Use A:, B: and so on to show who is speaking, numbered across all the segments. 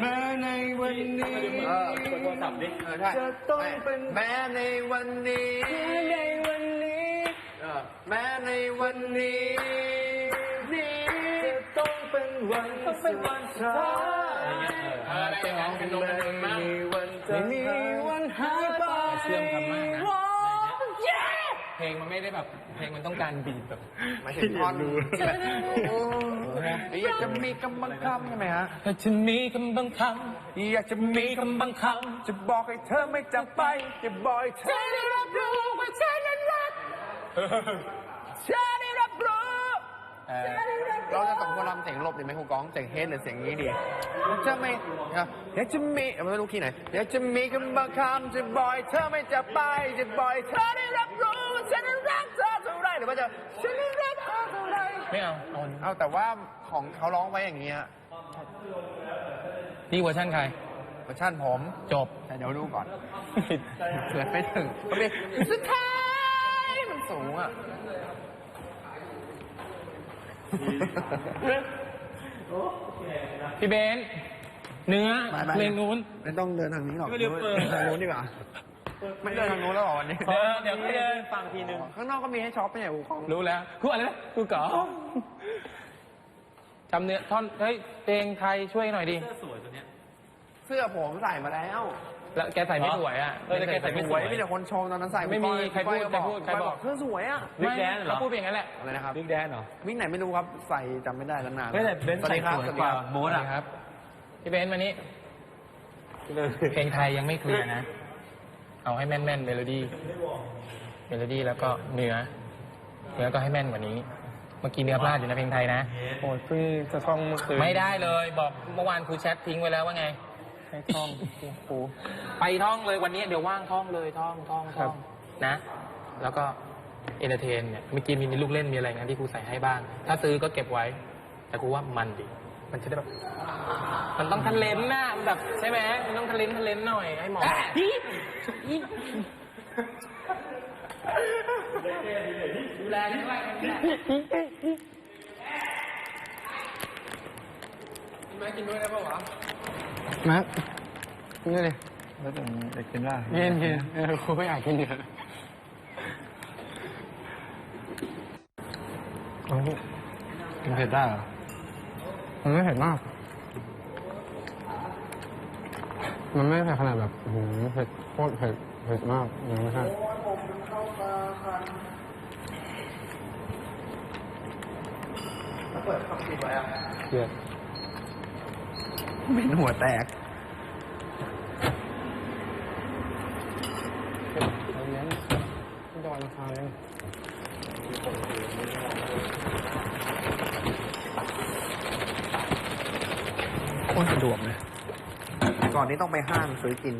A: แม้ในวันนี้
B: เออเปิดโทรศัพท์ดิ
A: เออใช่
B: จะต้องเป็น
A: แม้ในวันนี้
B: ในวันนี้
A: เออแม้ในวันนี้
B: นี้จะต้องเป็นวันต้องเป็นวันสุดท้ายเออเป็นงั้นเป็นนมเป็นมาก
A: ไม่มีวันหายไป
B: เชื่อมคำมากนะ เพลงมันไม่ได้แบบ เพลงมันต้องการบีทแบบ
A: หมายถึงท่อนแบบโอ้อยากจะมีกำบังคำใช่ไหมฮะ
B: ถ้าฉันมีคำบางค
A: อยากจะำมี
B: มีคำบางค
A: จะบอกให้เธอไม่จากไป จะบอกให้เธอได้รับรู้ว่าฉันนั้นรักฉันได้รับรู้ำ
B: เออ
A: เราจะสองคนรำเสียงหลบดีไหมครูก้องเสียงเฮดหรือเสียงนี้ดีจะไม่อยากจะมีไม่รู้ที่ไหนอยากจะมีคำบางคำจะบอกให้เธอไม่จากไปจะบอกให้เธอได้รับรู้ว่าฉันนั้นรักเธอเท่าไรหรือว่าจะฉันนั้นรักเธอเท่าไร
B: ไม่เอาเอา
A: เอาแต่ว่าของเขาร้องไว้อย่างเงี้ย
B: นี่เวอร์ชันใคร
A: เวอร์ชันผม
B: จบ
A: แต่เดี๋ยวดูก่อน เกิดไม่ถึงเขาเรียกสุดท้ายมันสูงอะ
B: พี่เบนซ์เนื้อ
A: ไปไป
B: เพลงนู้น
A: ไม่ต้องเดินทางนี้หรอก
B: ไม่เดี๋ยวเปิด
A: ทางนู้นดีกว่า ไม่เดินทางนู้นแล้วเหรอวันนี้
B: เดี๋ยวเดี๋ยวเดินฟังทีนึง
A: ข้างนอกก็มีให้ช็อปไม่ใช่หูของ
B: รู้แล้วกูอะไรนะกูเก๋อจำเนื้อท่อน เฮ้ย เพลงไทยช่วยหน่อยดิ
A: เสื้อ ผมใส่มาแล้ว
B: แล้วแกใส่ไม่สวยอะ
C: เออแต่แกใส่ไม่
A: สวย มีแต่คนชมตอนนั้นใส่
B: ไม่มี
A: พี่
B: ใครพูด
A: พี่
B: ใครพูดใครบอก
A: เสื้อสวยอะ
C: บิ๊กแดนเหรอ
B: เขาพูดเป็นอย่างนั้นแหละ
A: อะไรนะครับ
C: บิ๊กแดนเหรอ
A: วิ่งไหนไม่รู้ครับใส่จำไม่ได้แล้วนาน
C: ไม่แต่เบนซ์
A: สวัสดีครับ
C: ใส่
A: ส
C: ส
A: วั
C: วย
A: สดีครับ
C: กว่าโบ๊ทอะ
B: ครับพี่เบนซ์มานี้เพลงไทยยังไม่เคลียร์นะ เอาให้แม่นแม่นเมโลดี้เมโลดี้แล้วก็เนื้อเนื้อก็ให้แม่นกว่านี้เมื่อกี้เนื้อพลาดอยู่นะเพลงไทยนะ
C: โอ้ยเพิ่งจะท่องเมื่อคืน
B: ไม่ได้เลย บอกเมื่อวานครูแชททิ้งไว้แล้วว่าไง
C: ให้ท่องครู
B: ไปท่องเลยวันนี้เดี๋ยวว่างท่องเลยท่องท่อง
C: ครั
B: ท่
C: บ
B: องนะ แล้วก็เอนเตอร์เทนเนี่ยเมื่อกี้มีมีลูกเล่นมีอะไรงั้นที่ครูใส่ให้บ้าง ถ้าซื้อก็เก็บไว้ แต่ครูว่ามันดิมันจะได้แบบ มันต้องทันเลนน่ะมันแบบใช่ไหมมันต้องทันเลนทันเลนหน่อยให้หมอดูแลกันด้วยกันด้วยกินไหมกินด้วยได้ปะวะ
A: มาร์คนี่เลย
C: แล้วแต่เด็กกินได้
A: เย็นเย็นเออครูไม่อยากกินเยอะ
C: กินเผ็ดได้เหรอ
A: มันไม่เผ็ดมาก มันไม่เผ็ดขนาดแบบหืมเผ็ดโคตรเผ็ดเผ็ดมากยังไม่ใช่เปิดขับปิดไว้อะ เครียดเป็นหัวแตกใจเย็นไม่โดนคาเลยโคตรสะดวกเลยก่อนนี้ต้องไปห้างซื้อกิน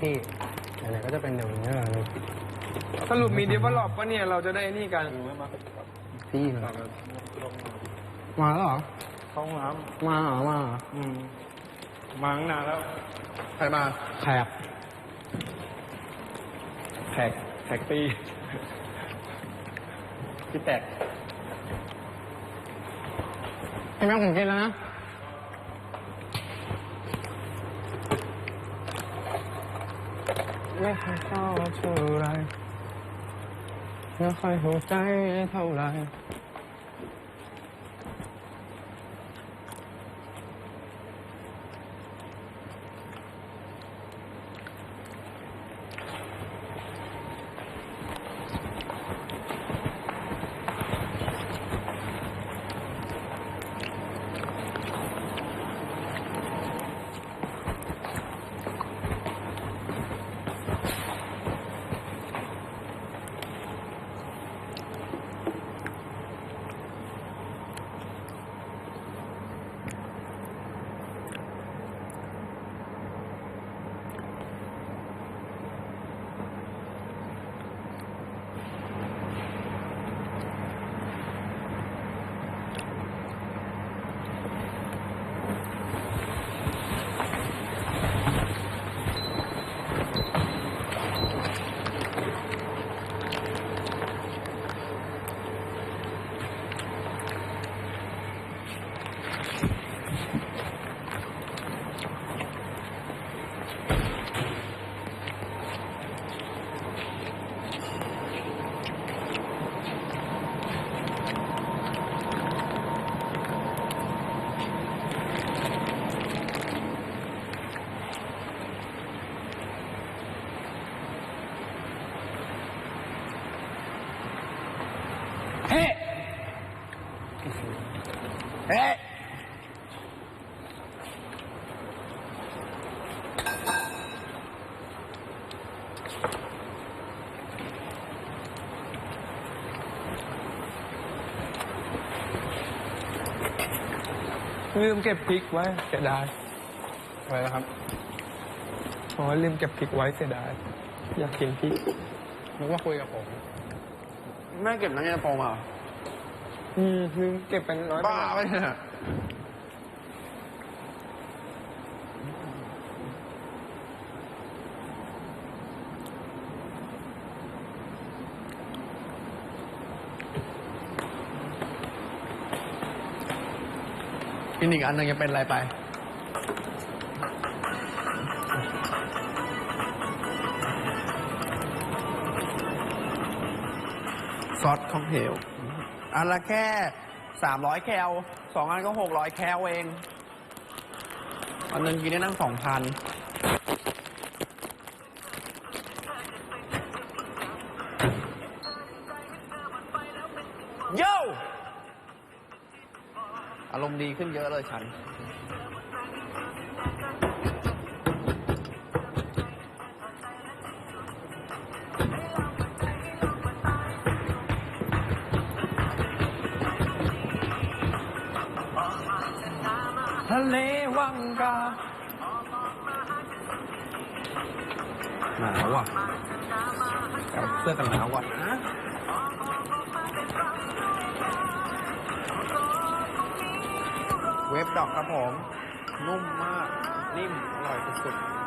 A: พี่ไหนๆก็จะเป็นอย่างนี้แล้วนี่
C: สรุปมีดีเวลลอปปะเนี่ย เราจะได้นี่กัน
A: พี่เหรอมาแล้วเหรอ
C: ท้องน้
A: มาเหรอมาเหรอำ
C: อืมมาตั้งนานแล้ว
A: ใครมาแขก
C: แขกแขกตีพี่แตก
A: ไอ้แม่ผมกินแล้วนะไม่ค่อยเข้าเท่าไรไม่ค่อยหัวใจเท่าไร
C: ลืมเก็บพริกไว้เสียดาย
A: อะไรนะครับ
C: อ๋อลืมเก็บพริกไว้เสียดาย อยากกินพริก
A: นึกว่าคุยกับผม แม่เก็บน้ำเย็นตาโฟมาเหรอ
C: อืมลืมเก็บเป็นน้อยไป
A: บ้า
C: หน่อย
A: ไปเนี่ย กินอีกอันหนึ่งจะเป็นอะไรไป ซอสค็อกเทลอันละแค่สามร้อยแคลสองอันก็หกร้อยแคลเอง อันหนึงกินได้นั่งสองพันโย อารมณ์ดีขึ้นเยอะเลยฉัน ทะเลวังกาหนาวอะเสื้อกันหนาวก่อนนะ เวฟดอกครับผม นุ่มมาก นิ่ม อร่อยสุดๆ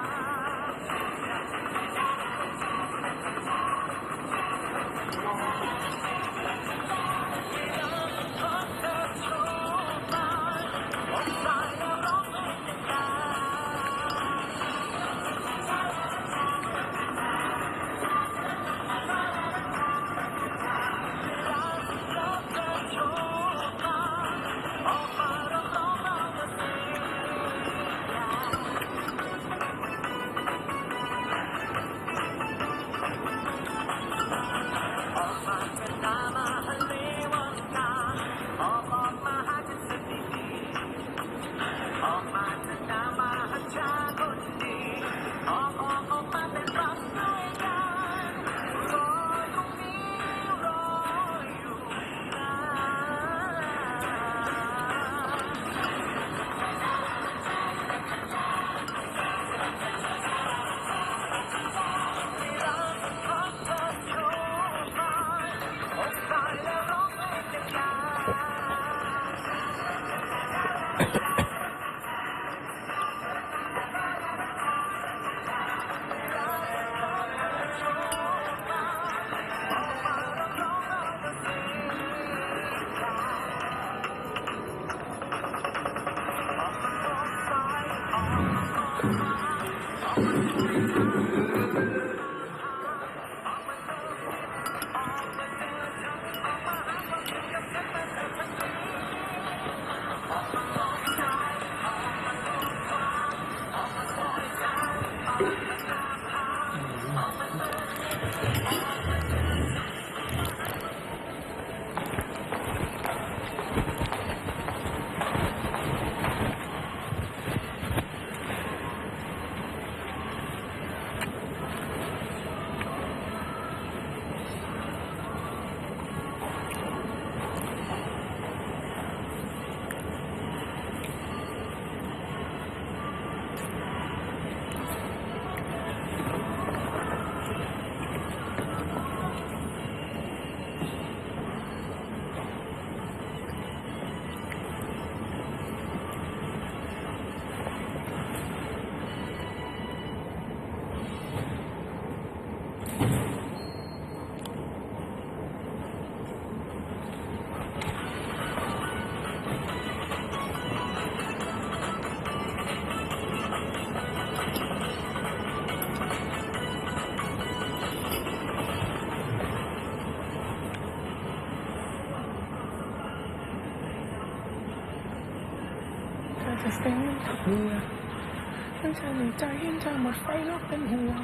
C: เธอในใจเห็นเธอหมดไฟแล้วเป็นห่วง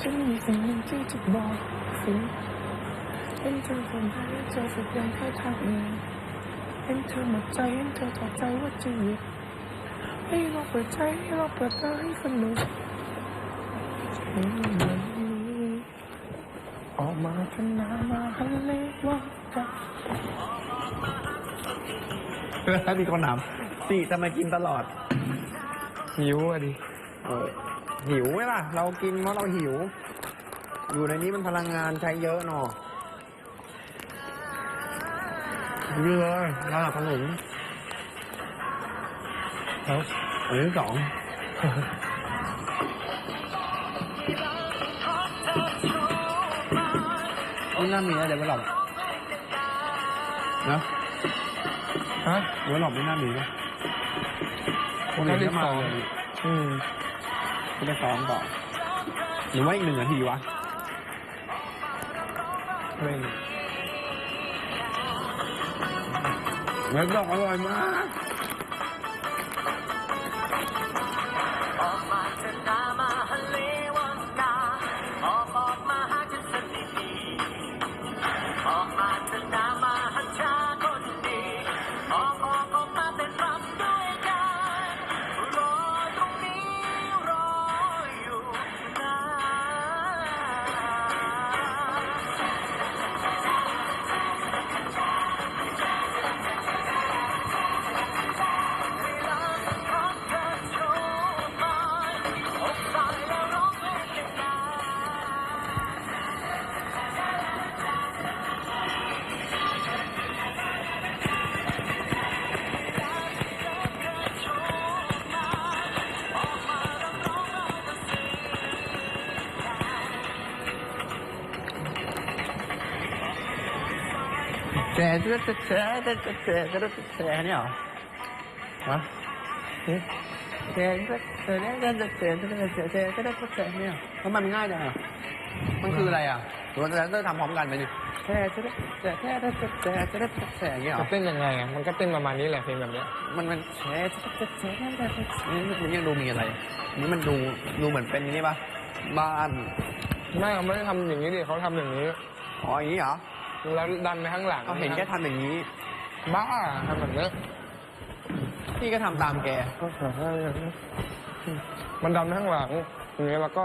C: ฉันมีสิ่งหนึ่งที่จะบอกสิเห็นเธอคนไทยเธอสุดยังแค่ทางเองห็นเธอหมดใจเห็นเธอถอดใจว่าจะหยุดให้เราเปิดใจให้เราเปิดตาให้สนุกให้มันมีออกมากันนามาฮันเลว่ากัน
A: ถ้ามีคนถามสิทำไมกินตลอด
B: หิวอะดิ
A: เออหิวไหมล่ะ เรากินเพราะเราหิว อยู่ในนี้มันพลังงานใช้เยอะเนาะนี่เลยระดับขนุนครับอันที่สองนี่น่ามีนะเดี๋ยวไปหลอกนะ
B: ฮะ
A: เดี๋ยวไปหลอกไม่น่ามีนะ คนอื่นก็มาเลย
B: อืม
A: ก็ไปซ้อมต่อหรือว่าอีกหนึ่งนาทีวะ
B: ไม่
A: เนื้อดอกอร่อยมาก แฉแฉแฉแฉแฉเนี่ยเหรอฮะแฉแฉเนี่ยแฉแฉแฉแฉแฉเนี่ยทำไมมันง่ายจังอะมัแคืออะไรอะหรืแว่าจะทำพร้อมกันไหมนี่แฉแฉแฉแฉแฉแฉแฉเนี่ยเหรอ
B: เต้นยัแไงอะมันก็เต้นประมาณนี้แหละเพลงแบบเนี้ย
A: มันมันแฉแฉแฉมันยังดูมีอะไรนี่มันดูดูเหมือนเป็นนี่ปะบ้าน
B: ไม่แขาไม่ได้ทำอย่างนี้ดิเขาทำอย่างนี้
A: อ๋ออย่างนี้เหรอ
B: แล้วดันไปข้างหลัง
A: เอาเห็นแกทำอย่างนี้
B: บ้าทำแบบเนี้ย
A: พี่ก็ทำตามแก
B: มันดันไปข้างหลังอย่างเงี้ยแล้วก็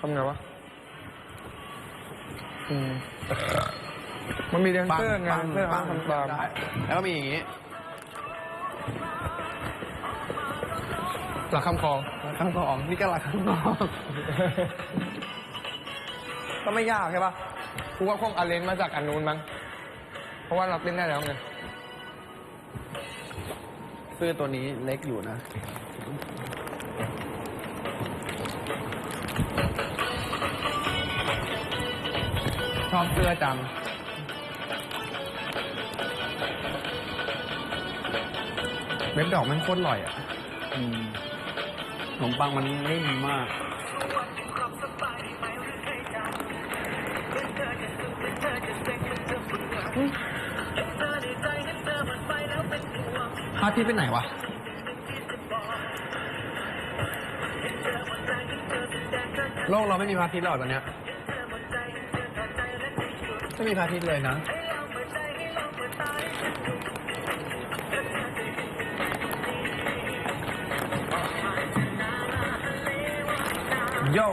B: ทำไงวะอืมมันมีแดนเซอร์ไงแดนเซอร์เขาทำตาม
A: ได้แล้วก็มีอย่างนี้
B: หลักคำคลอง
A: ข้างกองนี่ก็หลักข้างกอง ก็ไม่ยากใช่ปะ
B: กูว่าคงอาเลนมาจากอันนู้นมั้ง เพราะว่าเราเต้นได้แล้วไง
A: เสื้อตัวนี้เล็กอยู่นะ ชอบเสื้อจังเม็ดดอกมันโคตรอร่อยอะขนมปังมันนิ่มมาก พระอาทิตย์ไปไหนวะโลกเราไม่มีพระอาทิตย์หรอกตอนเนี้ยไม่มีพระอาทิตย์เลยนะ โย่